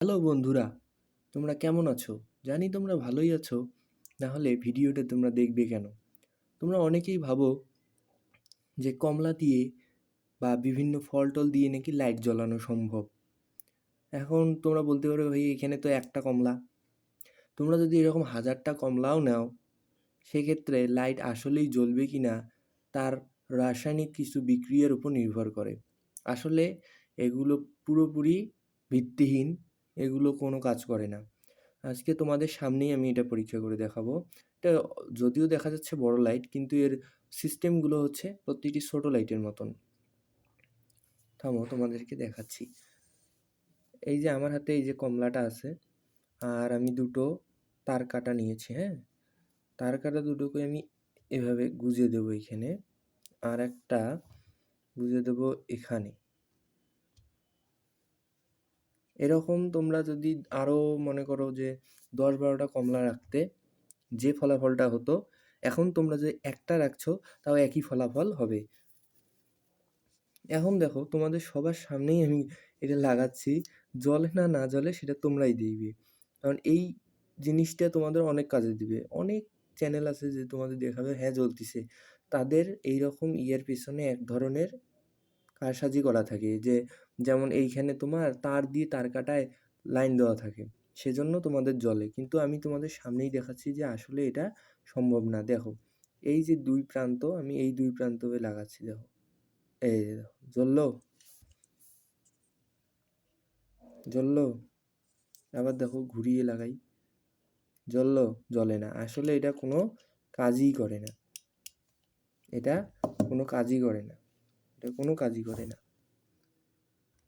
Hello বন্ধুরা, তোমরা কেমন আছো? জানি তোমরা ভালোই আছো, নাহলে ভিডিওটা তোমরা দেখবে কেন? তোমরা অনেকেই ভাবো যে কমলা দিয়ে বা বিভিন্ন ফল টল দিয়ে নাকি লাইট জ্বালানো সম্ভব। এখন তোমরা বলতে পারো, ভাই, এখানে তো একটা কমলা। তোমরা যদি এরকম হাজারটা কমলাও নাও, সেক্ষেত্রে লাইট আসলেই জ্বলবে কি না তার রাসায়নিক কিছু বিক্রিয়ার উপর নির্ভর করে। আসলে এগুলো পুরোপুরি ভিত্তিহীন এগুলো কোনো কাজ করে না। আজকে তোমাদের সামনেই আমি এটা পরীক্ষা করে দেখাবো। এটা যদিও দেখা যাচ্ছে বড় লাইট কিন্তু এর সিস্টেমগুলো হচ্ছে প্রতিটি ছোট লাইটের মতন। থামো, তোমাদেরকে দেখাচ্ছি। এই যে আমার হাতে এই যে কমলাটা আছে, আর আমি দুটো তার কাটা নিয়েছি হ্যাঁ? তার কাটা দুটোকে আমি এভাবে গুজে দেবো এখানে, আর একটা গুজে দেবো এখানে। এরকম তোমরা যদি আরও মনে করো যে দশ বারোটা কমলা রাখতে, যে ফলাফলটা হতো, এখন তোমরা যে একটা রাখছো, তাও একই ফলাফল হবে। এখন দেখো, তোমাদের সবার সামনেই আমি এটা লাগাচ্ছি, জলে না না জলে সেটা তোমরাই দেখবে। কারণ এই জিনিসটা তোমাদের অনেক কাজে দিবে। অনেক চ্যানেল আছে যে তোমাদের দেখাবে হ্যাঁ জ্বলতিছে। তাদের এই রকম ইয়ের পিছনে এক ধরনের কারসাজি করা থাকে যে, যেমন এইখানে তোমার তার দিয়ে তার কাটায় লাইন দেওয়া থাকে, সেজন্য তোমাদের জলে। কিন্তু আমি তোমাদের সামনেই দেখাচ্ছি যে আসলে এটা সম্ভব না। দেখো, এই যে দুই প্রান্ত, আমি এই দুই প্রান্ত লাগাচ্ছি, দেখো। এই জ্বললো? জ্বললো? আবার দেখো, ঘুরিয়ে লাগাই। জ্বললো? জ্বলে না। আসলে এটা কোনো কাজই করে না। এটা কোনো কাজই করে না। এটা কোনো কাজই করে না।